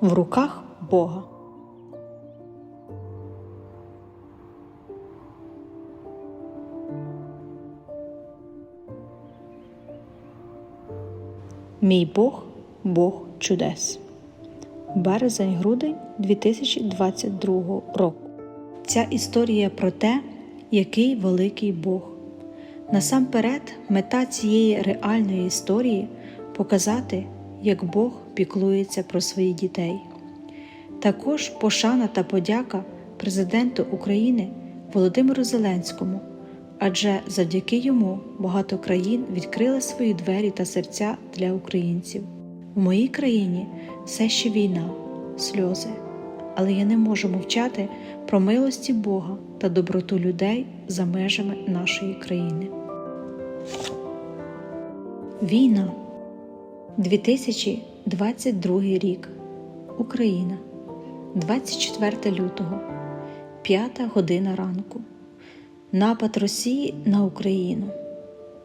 В руках Бога. Мій Бог Бог чудес. Березень-грудень 2022 року. Ця історія про те, який великий Бог. Насамперед, мета цієї реальної історії показати, як Бог піклується про своїх дітей. Також пошана та подяка президенту України Володимиру Зеленському, адже завдяки йому багато країн відкрили свої двері та серця для українців. У моїй країні все ще війна, сльози, але я не можу мовчати про милості Бога та доброту людей за межами нашої країни. Війна 2022 рік Україна 24 лютого, 5 година ранку. Напад Росії на Україну.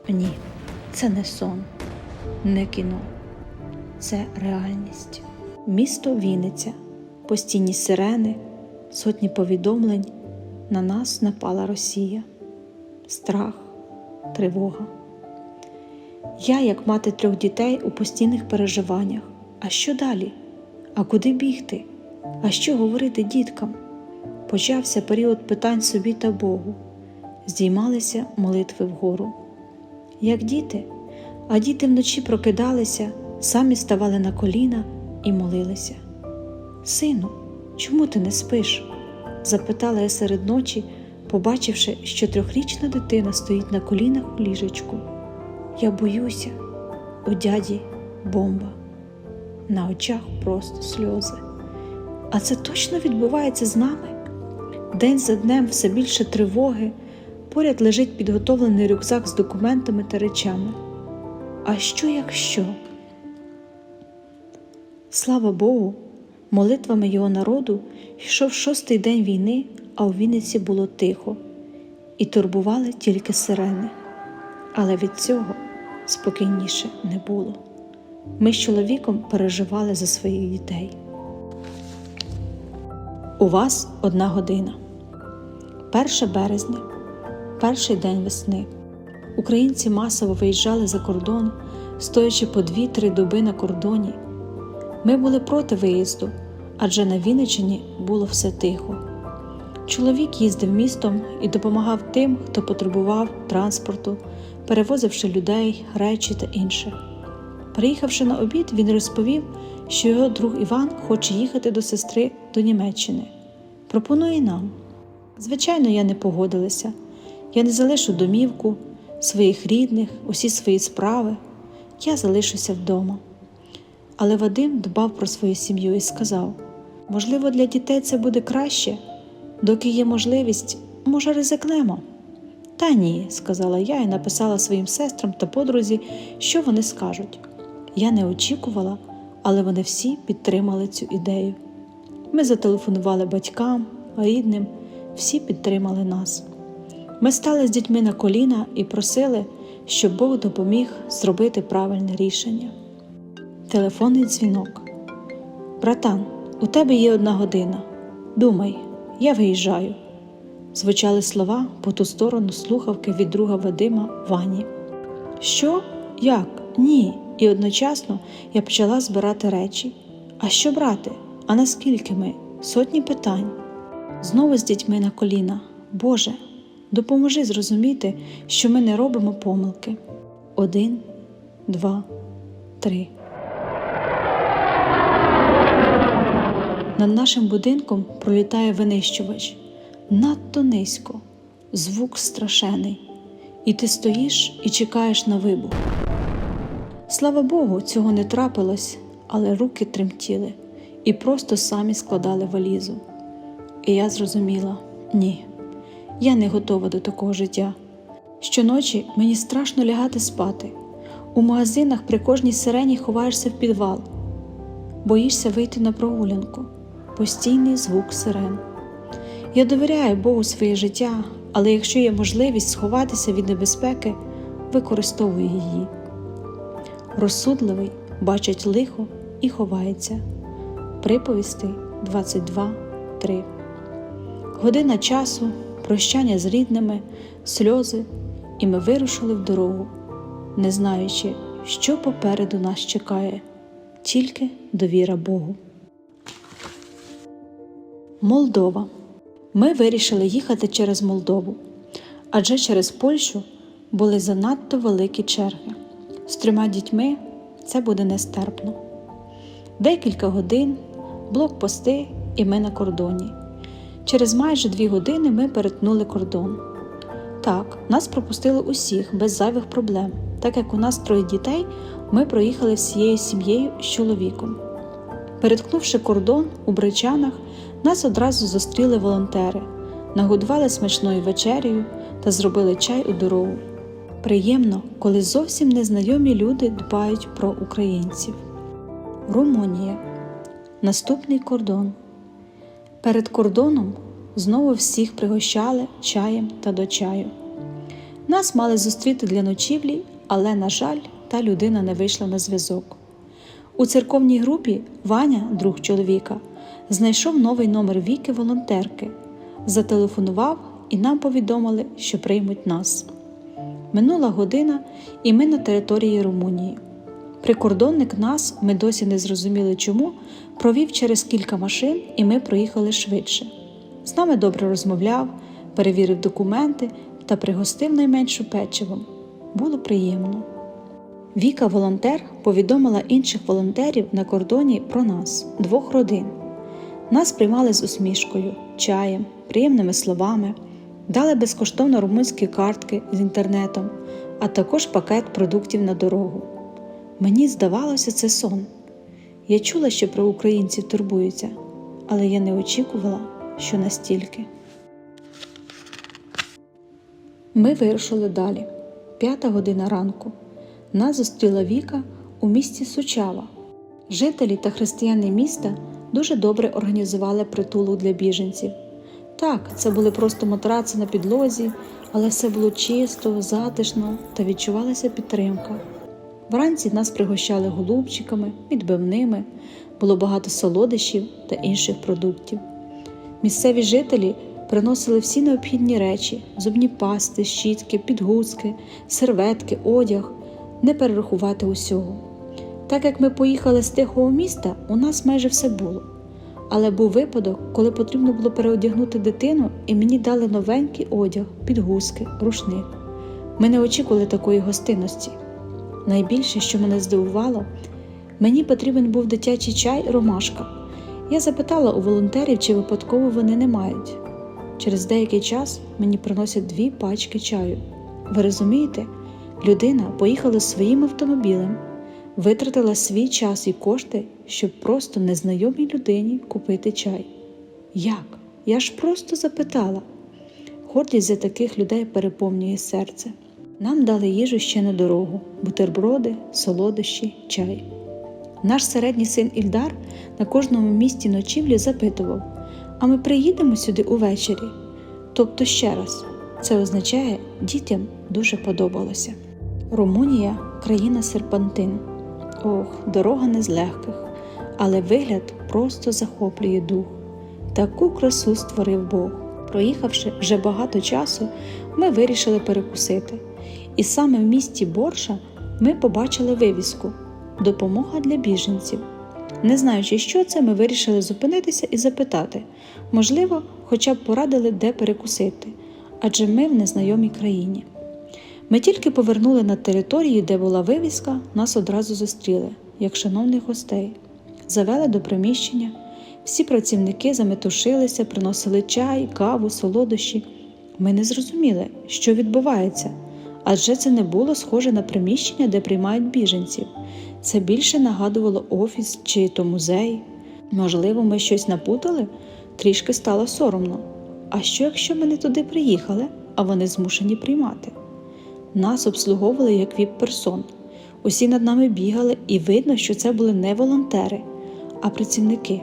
Ні, це не сон, не кіно, це реальність. Місто Вінниця, постійні сирени, сотні повідомлень. На нас напала Росія, страх, тривога. Я, як мати трьох дітей, у постійних переживаннях. А що далі? А куди бігти? А що говорити діткам? Почався період питань собі та Богу, здіймалися молитви вгору. Як діти, а діти вночі прокидалися, самі ставали на коліна і молилися. Сину, чому ти не спиш? запитала я серед ночі, побачивши, що трьохрічна дитина стоїть на колінах у ліжечку. Я боюся, у дяді бомба, на очах просто сльози. А це точно відбувається з нами? День за днем все більше тривоги, поряд лежить підготовлений рюкзак з документами та речами. А що, якщо? Слава Богу, молитвами його народу йшов шостий день війни, а у Вінниці було тихо, і турбували тільки сирени. Але від цього спокійніше не було. Ми з чоловіком переживали за своїх дітей. У вас одна година. 1 березня, перший день весни. Українці масово виїжджали за кордон, стоячи по 2-3 доби на кордоні. Ми були проти виїзду, адже на Вінниччині було все тихо. Чоловік їздив містом і допомагав тим, хто потребував транспорту, перевозивши людей, речі та інше. Приїхавши на обід, він розповів, що його друг Іван хоче їхати до сестри до Німеччини. Пропонує нам. Звичайно, я не погодилася. Я не залишу домівку, своїх рідних, усі свої справи. Я залишуся вдома. Але Вадим дбав про свою сім'ю і сказав: можливо, для дітей це буде краще, доки є можливість, може, ризикнемо. Та ні, сказала я і написала своїм сестрам та подрузі, що вони скажуть. Я не очікувала, але вони всі підтримали цю ідею. Ми зателефонували батькам, рідним, всі підтримали нас. Ми стали з дітьми на коліна і просили, щоб Бог допоміг зробити правильне рішення. Телефонний дзвінок. Братан, у тебе є одна година. Думай, я виїжджаю. Звучали слова по ту сторону слухавки від друга Вадима Вані. Що? Як? Ні. І одночасно я почала збирати речі. А що брати? А наскільки ми? Сотні питань. Знову з дітьми на коліна. Боже, допоможи зрозуміти, що ми не робимо помилки. Один, два, три. Над нашим будинком пролітає винищувач надто низько, звук страшений, і ти стоїш і чекаєш на вибух. Слава Богу, цього не трапилось, але руки тремтіли і просто самі складали валізу. І я зрозуміла ні, я не готова до такого життя. Щоночі мені страшно лягати спати. У магазинах при кожній сирені ховаєшся в підвал, боїшся вийти на прогулянку, постійний звук сирен. Я довіряю Богу своє життя, але якщо є можливість сховатися від небезпеки, використовую її. Розсудливий бачить лихо і ховається. Приповісти 22.3 Година часу, прощання з рідними, сльози, і ми вирушили в дорогу, не знаючи, що попереду нас чекає, тільки довіра Богу. Молдова. Ми вирішили їхати через Молдову, адже через Польщу були занадто великі черги. З трьома дітьми це буде нестерпно. Декілька годин, блокпости, і ми на кордоні. Через майже дві години ми перетнули кордон. Так, нас пропустили усіх без зайвих проблем, так як у нас троє дітей, ми проїхали всією сім'єю з чоловіком. Переткнувши кордон у Бричанах, нас одразу зустріли волонтери, нагодували смачною вечерею та зробили чай у дорогу. Приємно, коли зовсім незнайомі люди дбають про українців. Румунія. Наступний кордон. Перед кордоном знову всіх пригощали чаєм та до чаю. Нас мали зустріти для ночівлі, але, на жаль, та людина не вийшла на зв'язок. У церковній групі Ваня, друг чоловіка, знайшов новий номер Віки волонтерки, зателефонував і нам повідомили, що приймуть нас. Минула година, і ми на території Румунії. Прикордонник нас, ми досі не зрозуміли чому, провів через кілька машин, і ми проїхали швидше. З нами добре розмовляв, перевірив документи та пригостив найменшу печивом. Було приємно. Віка, волонтер, повідомила інших волонтерів на кордоні про нас, двох родин. Нас приймали з усмішкою, чаєм, приємними словами, дали безкоштовно румунські картки з інтернетом, а також пакет продуктів на дорогу. Мені здавалося, це сон. Я чула, що про українців турбуються, але я не очікувала, що настільки. Ми вирушили далі. П'ята година ранку. Нас зустріла Віка у місті Сучава. Жителі та християни міста дуже добре організували притулок для біженців. Так, це були просто матраци на підлозі, але все було чисто, затишно та відчувалася підтримка. Вранці нас пригощали голубчиками, відбивними, було багато солодощів та інших продуктів. Місцеві жителі приносили всі необхідні речі: зубні пасти, щітки, підгузки, серветки, одяг, не перерахувати усього. Так як ми поїхали з тихого міста, у нас майже все було. Але був випадок, коли потрібно було переодягнути дитину, і мені дали новенький одяг, підгузки, рушник. Ми не очікували такої гостинності. Найбільше, що мене здивувало, мені потрібен був дитячий чай ромашка. Я запитала у волонтерів, чи випадково вони не мають. Через деякий час мені приносять дві пачки чаю. Ви розумієте, людина поїхала своїм автомобілем, витратила свій час і кошти, щоб просто незнайомій людині купити чай. Як? Я ж просто запитала. Гордість за таких людей переповнює серце. Нам дали їжу ще на дорогу, бутерброди, солодощі, чай. Наш середній син Ільдар на кожному місці ночівлі запитував: а ми приїдемо сюди увечері? Тобто ще раз, це означає, дітям дуже подобалося. Румунія країна серпантин. Ох, дорога не з легких, але вигляд просто захоплює дух. Таку красу створив Бог. Проїхавши вже багато часу, ми вирішили перекусити. І саме в місті Борша ми побачили вивіску Допомога для біженців. Не знаючи, що це, ми вирішили зупинитися і запитати можливо, хоча б порадили, де перекусити, адже ми в незнайомій країні. Ми тільки повернули на територію, де була вивіска, нас одразу зустріли, як шановних гостей, завели до приміщення. Всі працівники заметушилися, приносили чай, каву, солодощі. Ми не зрозуміли, що відбувається, адже це не було схоже на приміщення, де приймають біженців. Це більше нагадувало офіс чи то музей. Можливо, ми щось напутали, трішки стало соромно. А що, якщо ми не туди приїхали, а вони змушені приймати? Нас обслуговували як віп-персон. Усі над нами бігали, і видно, що це були не волонтери, а працівники.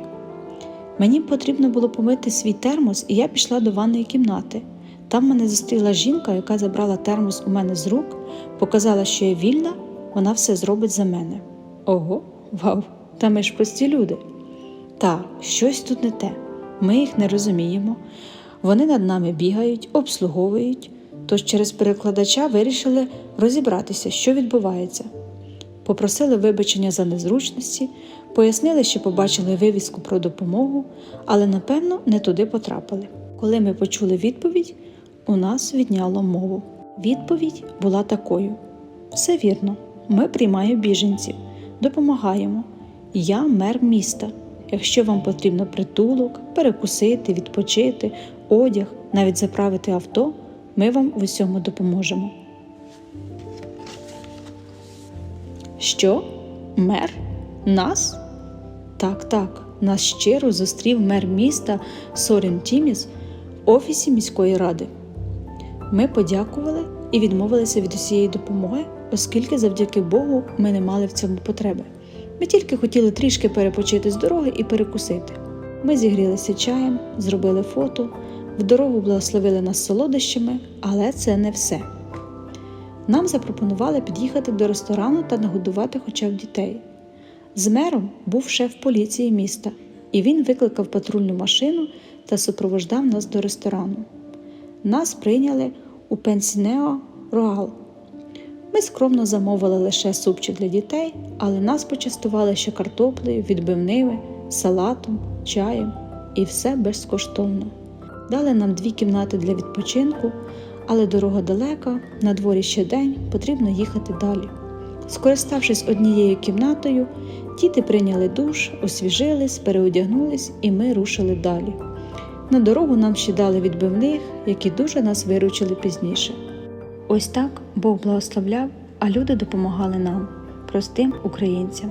Мені потрібно було помити свій термос, і я пішла до ванної кімнати. Там мене зустріла жінка, яка забрала термос у мене з рук, показала, що я вільна, вона все зробить за мене. Ого, вау! Та ми ж прості люди. Так, щось тут не те. Ми їх не розуміємо. Вони над нами бігають, обслуговують, тож через перекладача вирішили розібратися, що відбувається. Попросили вибачення за незручності, пояснили, що побачили вивіску про допомогу, але напевно не туди потрапили. Коли ми почули відповідь, у нас відняло мову. Відповідь була такою: все вірно, ми приймаємо біженців, допомагаємо. Я мер міста. Якщо вам потрібно притулок, перекусити, відпочити, одяг, навіть заправити авто, ми вам в усьому допоможемо. Що? Мер? Нас? Так, так, нас щиро зустрів мер міста Сорін Тіміс в офісі міської ради. Ми подякували і відмовилися від усієї допомоги, оскільки завдяки Богу ми не мали в цьому потреби. Ми тільки хотіли трішки перепочити з дороги і перекусити. Ми зігрілися чаєм, зробили фото, в дорогу благословили нас солодощами, але це не все. Нам запропонували під'їхати до ресторану та нагодувати хоча б дітей. З мером був шеф поліції міста, і він викликав патрульну машину та супровождав нас до ресторану. Нас прийняли у Пенсінео Роал. Ми скромно замовили лише супчик для дітей, але нас почастували ще картоплею, відбивними, салатом, чаєм і все безкоштовно. Дали нам дві кімнати для відпочинку, але дорога далека, на дворі ще день, потрібно їхати далі. Скориставшись однією кімнатою, діти прийняли душ, освіжились, переодягнулись, і ми рушили далі. На дорогу нам ще дали відбивних, які дуже нас виручили пізніше. Ось так Бог благословляв, а люди допомагали нам, простим українцям.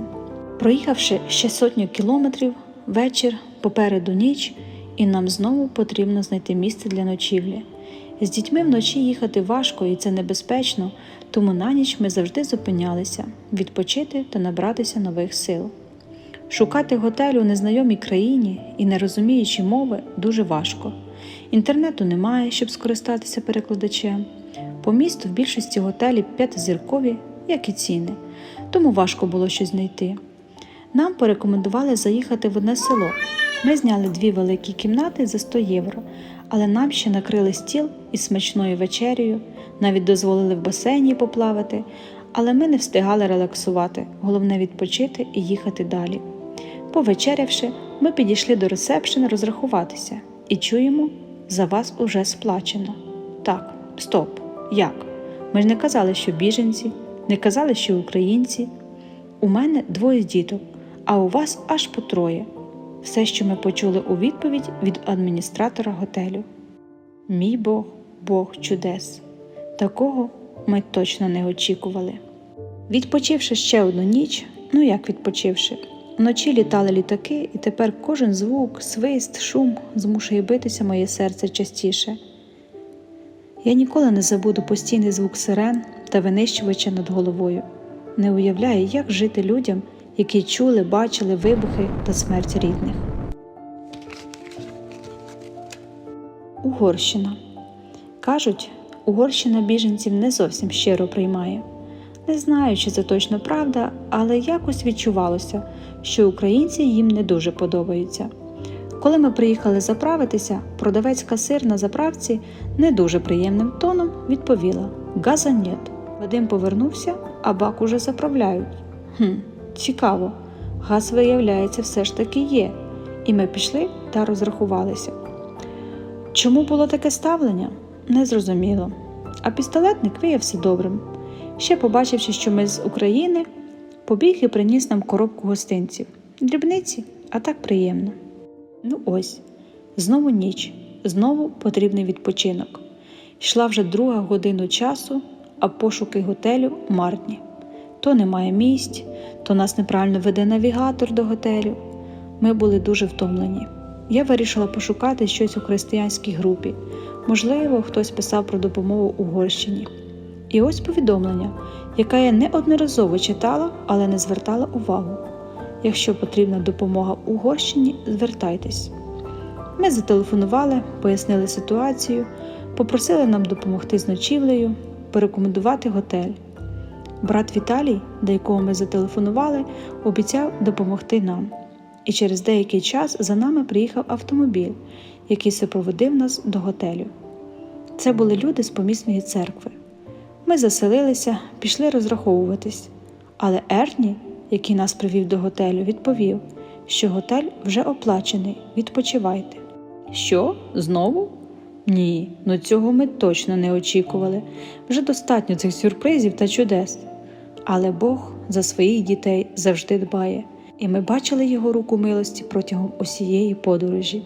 Проїхавши ще сотню кілометрів, вечір, попереду ніч, і нам знову потрібно знайти місце для ночівлі. З дітьми вночі їхати важко і це небезпечно, тому на ніч ми завжди зупинялися відпочити та набратися нових сил. Шукати готель у незнайомій країні і не розуміючи мови дуже важко. Інтернету немає, щоб скористатися перекладачем. По місту в більшості готелів п'ятизіркові, як і ціни, тому важко було щось знайти. Нам порекомендували заїхати в одне село. Ми зняли дві великі кімнати за 100 євро, але нам ще накрили стіл із смачною вечерею, навіть дозволили в басейні поплавати, але ми не встигали релаксувати, головне відпочити і їхати далі. Повечерявши, ми підійшли до ресепшена розрахуватися і чуємо, за вас уже сплачено. Так, стоп, як? Ми ж не казали, що біженці, не казали, що українці. У мене двоє діток, а у вас аж по троє. Все, що ми почули у відповідь від адміністратора готелю. Мій Бог, Бог чудес. Такого ми точно не очікували. Відпочивши ще одну ніч, ну як відпочивши, вночі літали літаки, і тепер кожен звук, свист, шум змушує битися моє серце частіше. Я ніколи не забуду постійний звук сирен та винищувача над головою. Не уявляю, як жити людям, які чули, бачили вибухи та смерть рідних. Угорщина. Кажуть, Угорщина біженців не зовсім щиро приймає. Не знаю, чи це точно правда, але якось відчувалося, що українці їм не дуже подобаються. Коли ми приїхали заправитися, продавець касир на заправці не дуже приємним тоном відповіла: Газа нет. Вадим повернувся, а бак уже заправляють. Хм, цікаво, газ, виявляється, все ж таки є, і ми пішли та розрахувалися. Чому було таке ставлення? Незрозуміло. А пістолетник виявився добрим. Ще побачивши, що ми з України, побіг і приніс нам коробку гостинців. Дрібниці, а так приємно. Ну ось, знову ніч, знову потрібний відпочинок. Йшла вже друга година часу, а пошуки готелю марні. То немає місць, то нас неправильно веде навігатор до готелю. Ми були дуже втомлені. Я вирішила пошукати щось у християнській групі. Можливо, хтось писав про допомогу Угорщині. І ось повідомлення, яке я неодноразово читала, але не звертала увагу. Якщо потрібна допомога Угорщині, звертайтесь. Ми зателефонували, пояснили ситуацію, попросили нам допомогти з ночівлею, порекомендувати готель. Брат Віталій, до якого ми зателефонували, обіцяв допомогти нам. І через деякий час за нами приїхав автомобіль, який супроводив нас до готелю. Це були люди з помісної церкви. Ми заселилися, пішли розраховуватись. Але Ерні, який нас привів до готелю, відповів, що готель вже оплачений, відпочивайте. Що? Знову? Ні, ну цього ми точно не очікували. Вже достатньо цих сюрпризів та чудес. Але Бог за своїх дітей завжди дбає, і ми бачили його руку милості протягом усієї подорожі.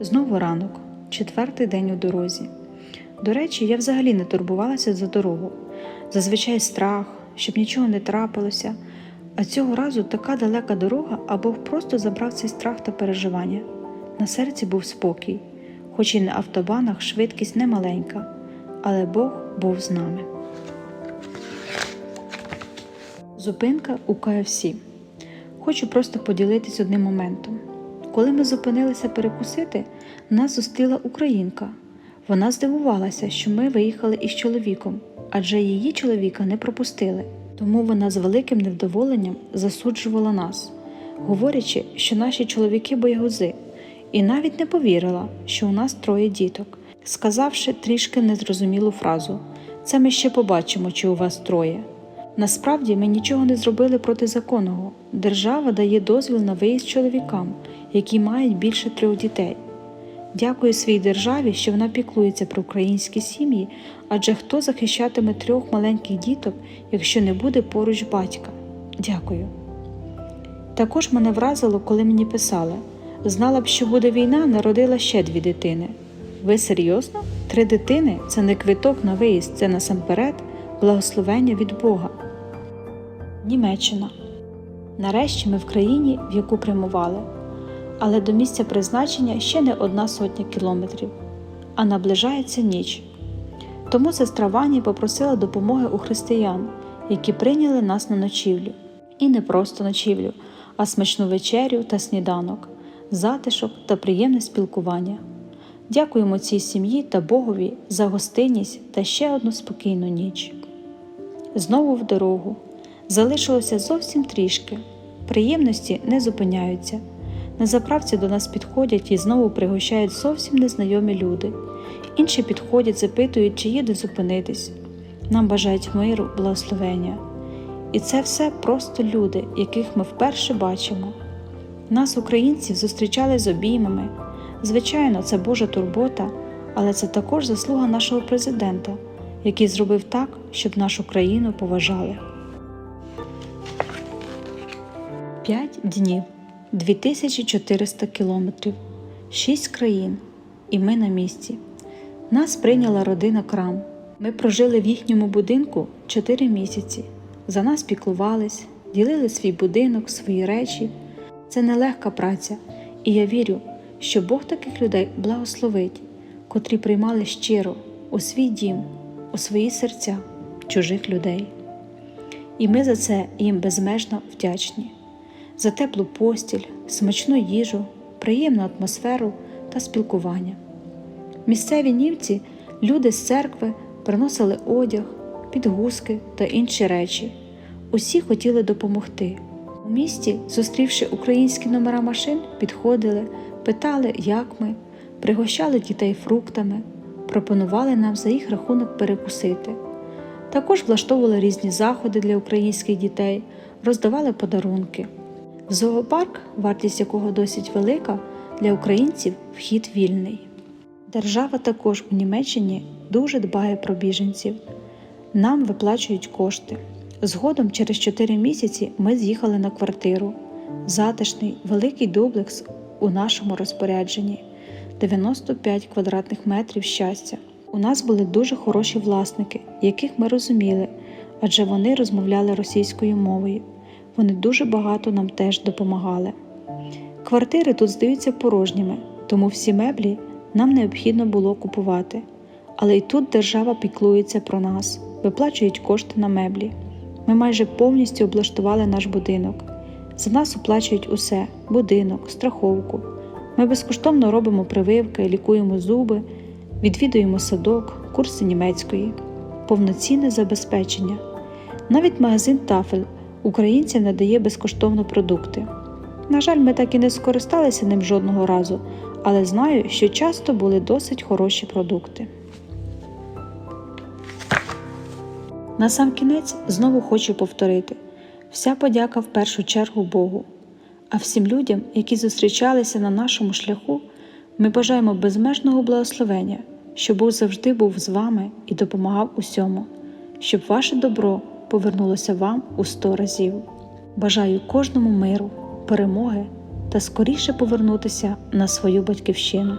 Знову ранок, четвертий день у дорозі. До речі, я взагалі не турбувалася за дорогу. Зазвичай страх, щоб нічого не трапилося, а цього разу така далека дорога, а Бог просто забрав цей страх та переживання. На серці був спокій, хоч і на автобанах швидкість не маленька, але Бог був з нами. Зупинка у KFC. Хочу просто поділитись одним моментом. Коли ми зупинилися перекусити, нас зустріла українка. Вона здивувалася, що ми виїхали із чоловіком, адже її чоловіка не пропустили. Тому вона з великим невдоволенням засуджувала нас, говорячи, що наші чоловіки боягузи, і навіть не повірила, що у нас троє діток, сказавши трішки незрозумілу фразу Це ми ще побачимо, чи у вас троє. Насправді ми нічого не зробили протизаконного. Держава дає дозвіл на виїзд чоловікам, які мають більше трьох дітей. Дякую своїй державі, що вона піклується про українські сім'ї, адже хто захищатиме трьох маленьких діток, якщо не буде поруч батька? Дякую. Також мене вразило, коли мені писали знала б, що буде війна, народила ще дві дитини. Ви серйозно? Три дитини це не квиток на виїзд, це насамперед благословення від Бога. Німеччина. Нарешті ми в країні, в яку прямували, але до місця призначення ще не одна сотня кілометрів, а наближається ніч. Тому сестра Вані попросила допомоги у християн, які прийняли нас на ночівлю. І не просто ночівлю, а смачну вечерю та сніданок, затишок та приємне спілкування. Дякуємо цій сім'ї та Богові за гостинність та ще одну спокійну ніч. Знову в дорогу. Залишилося зовсім трішки. Приємності не зупиняються. На заправці до нас підходять і знову пригощають зовсім незнайомі люди. Інші підходять, запитують, чи їде зупинитись. Нам бажають миру, благословення. І це все просто люди, яких ми вперше бачимо. Нас, українців, зустрічали з обіймами. Звичайно, це Божа турбота, але це також заслуга нашого президента, який зробив так, щоб нашу країну поважали. П'ять днів, 2400 кілометрів, шість країн, і ми на місці. Нас прийняла родина Крам. Ми прожили в їхньому будинку 4 місяці. За нас піклувались, ділили свій будинок, свої речі. Це нелегка праця, і я вірю, що Бог таких людей благословить, котрі приймали щиро у свій дім, у свої серця чужих людей. І ми за це їм безмежно вдячні, за теплу постіль, смачну їжу, приємну атмосферу та спілкування. Місцеві німці, люди з церкви приносили одяг, підгузки та інші речі. Усі хотіли допомогти. У місті, зустрівши українські номера машин, підходили, питали, як ми, пригощали дітей фруктами, пропонували нам за їх рахунок перекусити. Також влаштовували різні заходи для українських дітей, роздавали подарунки. Зоопарк, вартість якого досить велика, для українців вхід вільний. Держава також у Німеччині дуже дбає про біженців. Нам виплачують кошти. Згодом, через 4 місяці, ми з'їхали на квартиру. Затишний, великий дуплекс у нашому розпорядженні 95 квадратних метрів щастя. У нас були дуже хороші власники, яких ми розуміли, адже вони розмовляли російською мовою. Вони дуже багато нам теж допомагали. Квартири тут здаються порожніми, тому всі меблі нам необхідно було купувати. Але й тут держава піклується про нас, виплачують кошти на меблі. Ми майже повністю облаштували наш будинок. За нас оплачують усе будинок, страховку. Ми безкоштовно робимо прививки, лікуємо зуби, відвідуємо садок, курси німецької, повноцінне забезпечення. Навіть магазин Тафель українцям надає безкоштовно продукти. На жаль, ми так і не скористалися ним жодного разу, але знаю, що часто були досить хороші продукти. На сам кінець знову хочу повторити: вся подяка в першу чергу Богу. А всім людям, які зустрічалися на нашому шляху, ми бажаємо безмежного благословення, щоб Бог завжди був з вами і допомагав усьому, щоб ваше добро повернулося вам у сто разів. Бажаю кожному миру, перемоги та скоріше повернутися на свою батьківщину.